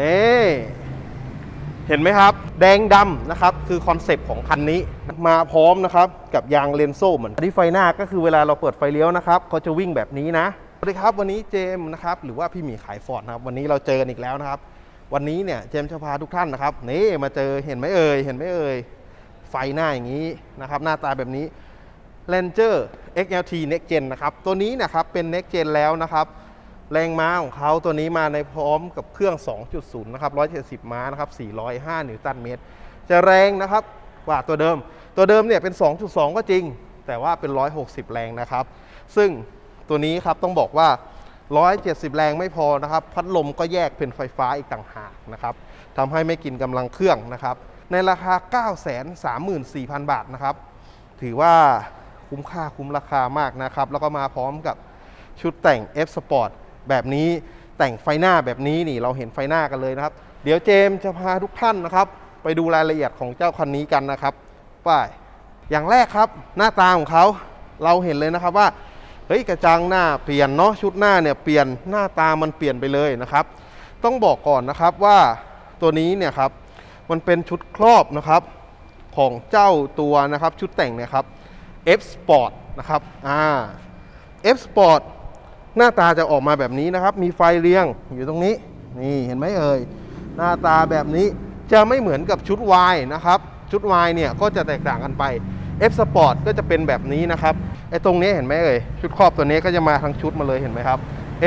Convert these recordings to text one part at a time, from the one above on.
นี่เห็นไหมครับ แดงดำนะครับ คือคอนเซปต์ของคันนี้มาพร้อมนะครับ กับยางเลนโซ่เหมือนที่ไฟหน้าก็คือเวลาเราเปิดไฟเลี้ยวนะครับเขาจะวิ่งแบบนี้นะสวัสดีครับวันนี้เจมนะครับหรือว่าพี่หมีขายฟอร์ดนะครับวันนี้เราเจอกันอีกแล้วนะครับ วันนี้เนี่ยเจมจะพาทุกท่านนะครับนี่มาเจอเห็นไหมเอ่ยเห็นไหมเอ่ยไฟหน้าอย่างนี้นะครับ หน้าตาแบบนี้ Ranger XLT Next Gen นะครับตัวนี้นะครับเป็น Next Gen แล้วนะครับ แรงม้าของเขาตัวนี้มาในพร้อมกับเครื่อง 2.0 นะครับ 170 ม้านะครับ 405 นิวตันเมตร จะแรงนะครับกว่าตัวเดิม ตัวเดิมเนี่ยเป็น 2.2 ก็จริง แต่ว่าเป็น 160 แรงนะครับ ซึ่งตัวนี้ครับต้องบอกว่า 170 แรงไม่พอนะครับ พัดลมก็แยกเป็นไฟฟ้าอีกต่างหากนะครับทำให้ไม่กินกำลังเครื่องนะครับ ในราคา 934,000 บาทนะครับ ถือว่าคุ้มค่าคุ้มราคามากนะครับ แล้วก็มาพร้อมกับชุดแต่ง F Sport แบบนี้ แต่งไฟหน้าแบบนี้นี่เราเห็นไฟหน้ากันเลยนะครับ เดี๋ยวเจมส์จะพาทุกท่านนะครับ ไปดูรายละเอียดของเจ้าคันนี้กันนะครับป้ายอย่างแรกครับ หน้าตาของเขาเราเห็นเลยนะครับว่าเฮ้ยกระจังหน้าเปลี่ยนเนาะชุดหน้าเนี่ยเปลี่ยนหน้าตามันเปลี่ยนไปเลยนะครับ ต้องบอกก่อนนะครับว่าตัวนี้เนี่ยครับมันเป็นชุดครอบนะครับของเจ้าตัวนะครับชุดแต่งเนี่ยครับ F Sport นะครับอ่า F Sport หน้าตาจะออกมาแบบนี้นะครับ มีไฟเรียงอยู่ตรงนี้ นี่เห็นไหมเอ่ย หน้าตาแบบนี้จะไม่เหมือนกับชุด Y นะครับ ชุด Y เนี่ยก็จะแตกต่างกันไป F Sport ก็จะเป็นแบบนี้นะครับไอ้ตรงนี้เห็นไหมเอ่ย ชุดครอบตัวนี้ก็จะมาทั้งชุดมาเลยเห็นไหมครับ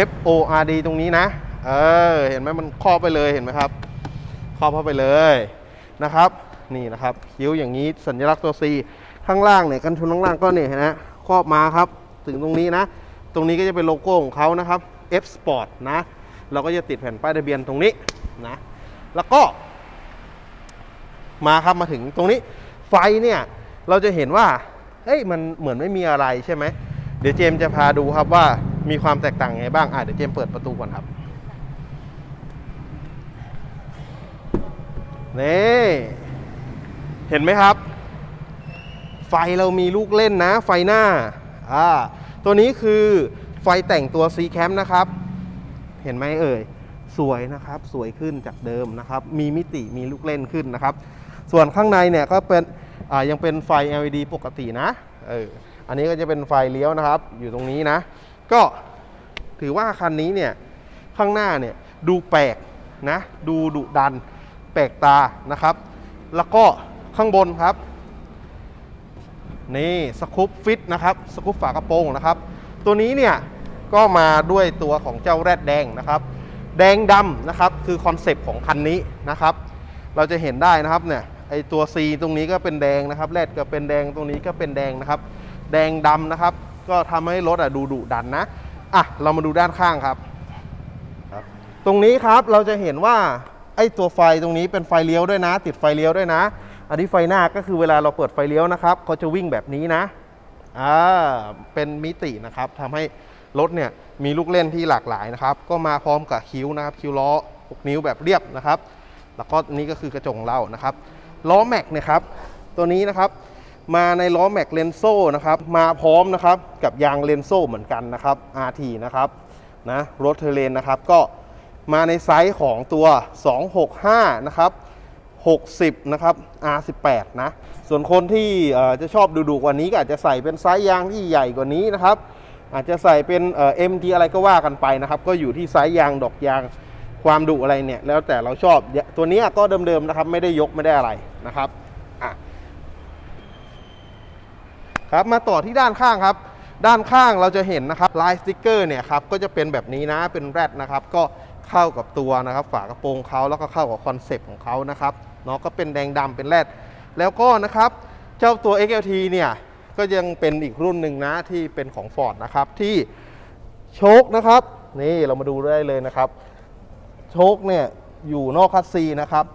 F O R D ตรงนี้นะ เออ เห็นไหมมันครอบไปเลยเห็นไหมครับ ครอบเข้าไปเลยนะครับ นี่นะครับคิ้วอย่างนี้สัญลักษณ์ตัว C ข้างล่างเนี่ยกันชนข้างล่างก็เนี่ยนไหมครอบมาครับ ถึงตรงนี้นะ ตรงนี้ก็จะเป็นโลโก้ของเขานะครับ F Sport นะ เราก็จะติดแผ่นป้ายทะเบียนตรงนี้นะ แล้วก็ มาครับมาถึงตรงนี้ไฟเนี่ยเราจะเห็นว่าเฮ้ยมันเหมือนไม่มีอะไรใช่ไหม เดี๋ยวเจมส์จะพาดูครับว่ามีความแตกต่างยังไงบ้างอะเดี๋ยวเจมส์เปิดประตูก่อนครับนี่เห็นไหมครับ ไฟเรามีลูกเล่นนะ ไฟหน้าอ่า ตัวนี้คือไฟแต่งตัว C Cam นะครับ เห็นไหมเอ่ย สวยนะครับ สวยขึ้นจากเดิมนะครับ มีมิติมีลูกเล่นขึ้นนะครับ ส่วนข้างในเนี่ยก็เป็นยังเป็นไฟ LED ปกตินะเอออันนี้ก็จะเป็นไฟเลี้ยวนะครับ อยู่ตรงนี้นะ ก็ถือว่าคันนี้เนี่ยข้างหน้าเนี่ยดูแปลกนะ ดูดุดัน แปลกตานะครับ แล้วก็ข้างบนครับ นี่สกู๊ปฟิตนะครับสกู๊ปฝากระโปรงนะครับ ตัวนี้เนี่ยก็มาด้วยตัวของเจ้าแรดแดงนะครับ แดงดำนะครับคือคอนเซปต์ของคันนี้นะครับ เราจะเห็นได้นะครับเนี่ยไอตัว C ตรงนี้ก็เป็นแดงนะครับแรดก็เป็นแดงตรงนี้ก็เป็นแดงนะครับ แดงดำนะครับ ก็ทำให้รถอะดูดุดันนะอะเรามาดูด้านข้างครับตรงนี้ครับเราจะเห็นว่าไอ้ตัวไฟตรงนี้เป็นไฟเลี้ยวด้วยนะ ติดไฟเลี้ยวด้วยนะ อันนี้ไฟหน้าก็คือเวลาเราเปิดไฟเลี้ยวนะครับเขาจะวิ่งแบบนี้นะอ่าเป็นมิตินะครับทำให้รถเนี่ยมีลูกเล่นที่หลากหลายนะครับ ก็มาพร้อมกับคิ้วนะครับคิ้วล้อ 6 นิ้วแบบเรียบนะครับ แล้วก็นี่ก็คือกระจงเรานะครับล้อแม็กนี่ยครับ ตัวนี้นะครับ มาในล้อแม็กเลนโซ่นะครับมาพร้อมนะครับกับยางเลนโซ่เหมือนกันนะครับ RT นะครับนะรถเทเลนนะครับก็มาในไซส์ของตัว 265 นะครับ 60 นะครับ R18 นะ ส่วนคนที่จะชอบดุๆกว่านี้ก็อาจจะใส่เป็นไซส์ยางที่ใหญ่กว่านี้นะครับ อาจจะใส่เป็นเอ่อ MT อะไรก็ว่ากันไปนะครับ ก็อยู่ที่ไซส์ยางดอกยางความดุอะไรเนี่ย แล้วแต่เราชอบตัวนี้ก็เดิมๆนะครับ ไม่ได้ยกไม่ได้อะไรนะครับอะครับมาต่อที่ด้านข้างครับ ด้านข้างเราจะเห็นนะครับลายสติกเกอร์เนี่ยครับก็จะเป็นแบบนี้นะเป็นแรดนะครับ ก็เข้ากับตัวนะครับ ฝากระโปรงเขาแล้วก็เข้ากับคอนเซปต์ของเขานะครับ เนาะก็เป็นแดงดำเป็นแรดแล้วก็นะครับ เจ้าตัว XLT เนี่ยก็ยังเป็นอีกรุ่นหนึ่งนะที่เป็นของ Ford นะครับที่โชคนะครับ นี่เรามาดูได้เลยนะครับ โชคเนี่ยอยู่นอกคัสซีนะครับ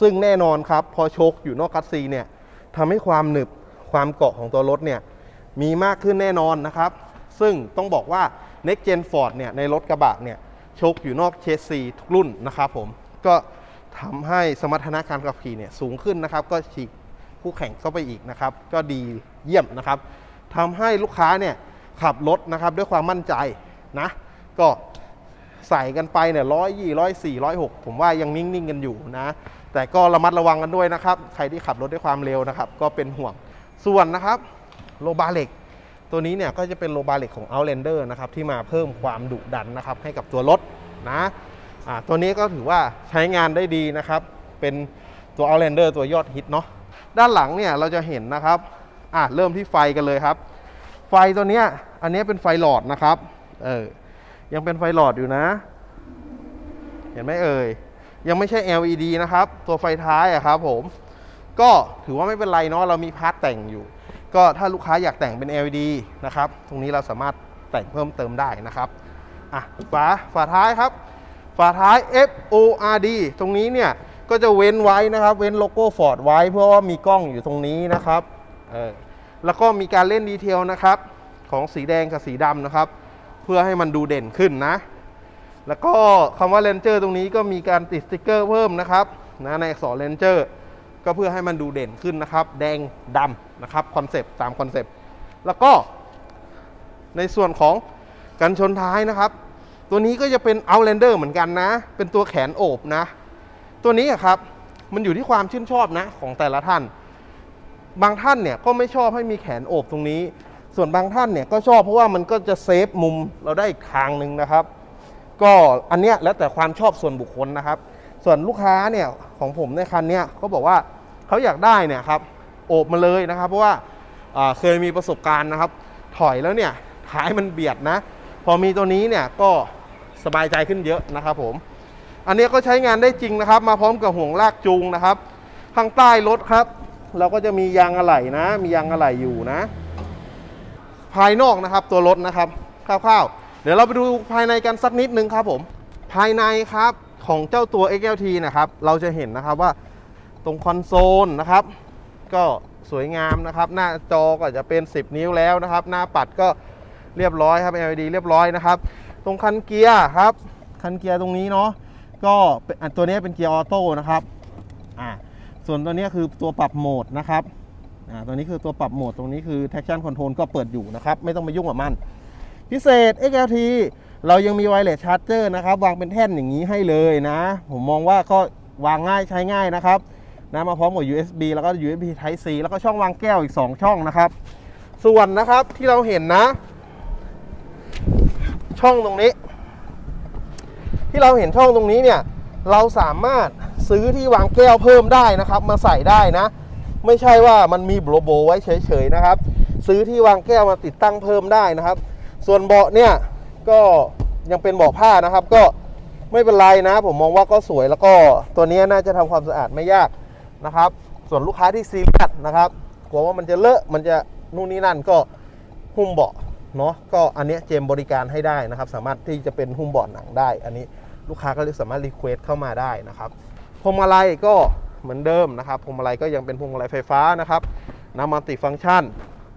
ซึ่งแน่นอนครับ พอโชคอยู่นอกคัสซีเนี่ยทำให้ความหนึบความเกาะของตัวรถเนี่ยมีมากขึ้นแน่นอนนะครับ ซึ่งต้องบอกว่า Next Gen Ford เนี่ยในรถกระบะเนี่ยโชคอยู่นอกเชสซีทุกรุ่นนะครับผมก็ ทำให้สมรรถนะการขับขี่เนี่ยสูงขึ้นนะครับ ก็ฉีกคู่แข่งเข้าไปอีกนะครับ ก็ดีเยี่ยมนะครับทำให้ลูกค้าเนี่ยขับรถนะครับด้วยความมั่นใจนะก็ใส่กันไปเนี่ยร้อยยี่ร้อยสี่ร้อยหกผมว่ายังนิ่งๆกันอยู่นะ แต่ก็ระมัดระวังกันด้วยนะครับ ใครที่ขับรถด้วยความเร็วนะครับ ก็เป็นห่วงส่วนนะครับโลบาเล็กตัวนี้เนี่ยก็จะเป็นโลบาเล็กของ Outlander นะครับที่มาเพิ่มความดุดันนะครับให้กับตัวรถนะ ตัวนี้ก็ถือว่าใช้งานได้ดีนะครับ เป็นตัว Outlander ตัวยอดฮิตเนาะด้านหลังเนี่ยเราจะเห็นนะครับอะเริ่มที่ไฟกันเลยครับ ไฟตัวเนี้ยอันนี้เป็นไฟหลอดนะครับเออยังเป็นไฟหลอดอยู่นะ เห็นไหมเอ่ยยังไม่ใช่ LED นะครับ ตัวไฟท้ายอะครับผมก็ถือว่าไม่เป็นไรเนาะเรามีพาร์ทแต่งอยู่ ก็ถ้าลูกค้าอยากแต่งเป็น LED นะครับ ตรงนี้เราสามารถแต่งเพิ่มเติมได้นะครับอะฝาฝาท้ายครับ ฝาท้าย FORD ตรงนี้เนี่ยก็จะเว้นไว้นะครับ เว้นโลโก้ Ford ไว้เพราะว่ามีกล้องอยู่ตรงนี้นะครับเออแล้วก็มีการเล่นดีเทลนะครับ ของสีแดงกับสีดำนะครับ เพื่อให้มันดูเด่นขึ้นนะ แล้วก็คำว่า Ranger ตรงนี้ก็มีการติดสติกเกอร์เพิ่มนะครับนะในอักษร Ranger ก็เพื่อให้มันดูเด่นขึ้นนะครับ แดงดำนะครับคอนเซปต์ตามคอนเซปต์แล้วก็ในส่วนของกันชนท้ายนะครับ ตัวนี้ก็จะเป็น Outlander เหมือนกันนะ เป็นตัวแขนโอบนะ ตัวนี้ครับมันอยู่ที่ความชื่นชอบนะของแต่ละท่าน บางท่านเนี่ยก็ไม่ชอบให้มีแขนโอบตรงนี้ ส่วนบางท่านเนี่ยก็ชอบเพราะว่ามันก็จะเซฟมุมเราได้อีกทางหนึ่งนะครับ ก็อันเนี้ยแล้วแต่ความชอบส่วนบุคคลนะครับ ส่วนลูกค้าเนี่ยของผมในคันเนี้ยเขาบอกว่าเขาอยากได้เนี่ยครับโอบมาเลยนะครับ เพราะว่าอ่าเคยมีประสบการณ์นะครับ ถอยแล้วเนี่ยท้ายมันเบียดนะ พอมีตัวนี้เนี่ยก็ สบายใจขึ้นเยอะนะครับผม อันนี้ก็ใช้งานได้จริงนะครับ มาพร้อมกับห่วงลากจูงนะครับ ข้างใต้รถครับ เราก็จะมียางอะไหล่นะ มียางอะไหล่อยู่นะ ภายนอกนะครับตัวรถนะครับคร่าวๆ เดี๋ยวเราไปดูภายในกันสักนิดนึงครับผม ภายในครับของเจ้าตัว XLT นะครับ เราจะเห็นนะครับว่าตรงคอนโซลนะครับ ก็สวยงามนะครับ หน้าจอก็จะเป็น 10 นิ้วแล้วนะครับ หน้าปัดก็เรียบร้อยครับ LED เรียบร้อยนะครับ ตรงคันเกียร์ครับ คันเกียร์ตรงนี้เนาะก็อันตัวนี้เป็นเกียร์ออโต้นะครับอ่าส่วนตัวนี้คือตัวปรับโหมดนะครับอ่าตัวนี้คือตัวปรับโหมดตรงนี้คือ traction control ก็เปิดอยู่นะครับ ไม่ต้องไปยุ่งกับมัน พิเศษ XLT เรายังมี wireless charger นะครับ วางเป็นแท่นอย่างนี้ให้เลยนะ ผมมองว่าก็วางง่ายใช้ง่ายนะครับนะมาพร้อมกับ USB แล้วก็ USB Type C แล้วก็ช่องวางแก้วอีก 2 ช่องนะครับ ส่วนนะครับที่เราเห็นนะ ช่องตรงนี้ ที่เราเห็นช่องตรงนี้เนี่ย เราสามารถซื้อที่วางแก้วเพิ่มได้นะครับ มาใส่ได้นะ ไม่ใช่ว่ามันมีโบลโบไว้เฉยๆนะครับ ซื้อที่วางแก้วมาติดตั้งเพิ่มได้นะครับ ส่วนเบาะเนี่ยก็ยังเป็นเบาะผ้านะครับ ก็ไม่เป็นไรนะ ผมมองว่าก็สวยแล้วก็ตัวนี้น่าจะทำความสะอาดไม่ยากนะครับ ส่วนลูกค้าที่ซีเรียสนะครับกลัวว่ามันจะเลอะมันจะนู่นนี่นั่นก็หุ้มเบาะ เนาะก็อันนี้เจมบริการให้ได้นะครับ สามารถที่จะเป็นหุ้มเบาะหนังได้ อันนี้ลูกค้าก็สามารถรีเควสเข้ามาได้นะครับพวงมาลัยก็เหมือนเดิมนะครับพวงมาลัยก็ยังเป็นพวงมาลัยไฟฟ้านะครับน้ำมันติฟังก์ชัน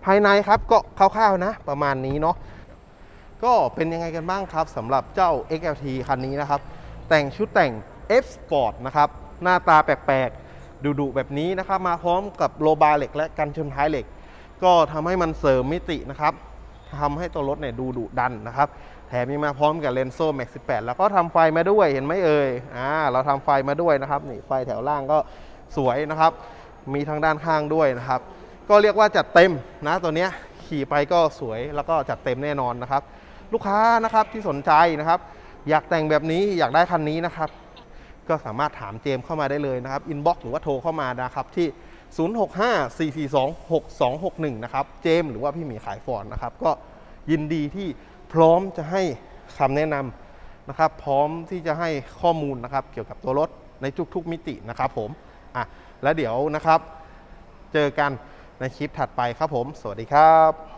ภายในครับก็คร่าวๆนะประมาณนี้เนาะก็เป็นยังไงกันบ้างครับสำหรับเจ้า XLT คันนี้นะครับ แต่งชุดแต่ง F Sport นะครับหน้าตาแปลกๆดุๆแบบนี้นะครับ มาพร้อมกับโลบาเหล็กและกันชนท้ายเหล็ก ก็ทำให้มันเสริมมิตินะครับ ทำให้ตัวรถเนี่ยดูดุดันนะครับ แถมยังมาพร้อมกับเลนโซ่ Max 18แล้วก็ทำไฟมาด้วยเห็นไหมเอ่ยอ่าเราทำไฟมาด้วยนะครับนี่ไฟแถวล่างก็สวยนะครับ มีทางด้านข้างด้วยนะครับ ก็เรียกว่าจัดเต็มนะตัวเนี้ยขี่ไปก็สวยแล้วก็จัดเต็มแน่นอนนะครับ ลูกค้านะครับที่สนใจนะครับ อยากแต่งแบบนี้อยากได้คันนี้นะครับ ก็สามารถถามเจมเข้ามาได้เลยนะครับอินบ็อกซ์หรือว่าโทรเข้ามานะครับที่ 0654426261 นะครับ เจมหรือว่าพี่หมีขายฟอนนะครับ ก็ยินดีที่พร้อมจะให้คำแนะนำนะครับ พร้อมที่จะให้ข้อมูลนะครับ เกี่ยวกับตัวรถในทุกๆมิตินะครับผม อะ แล้วเดี๋ยวนะครับ เจอกันในคลิปถัดไปครับผม สวัสดีครับ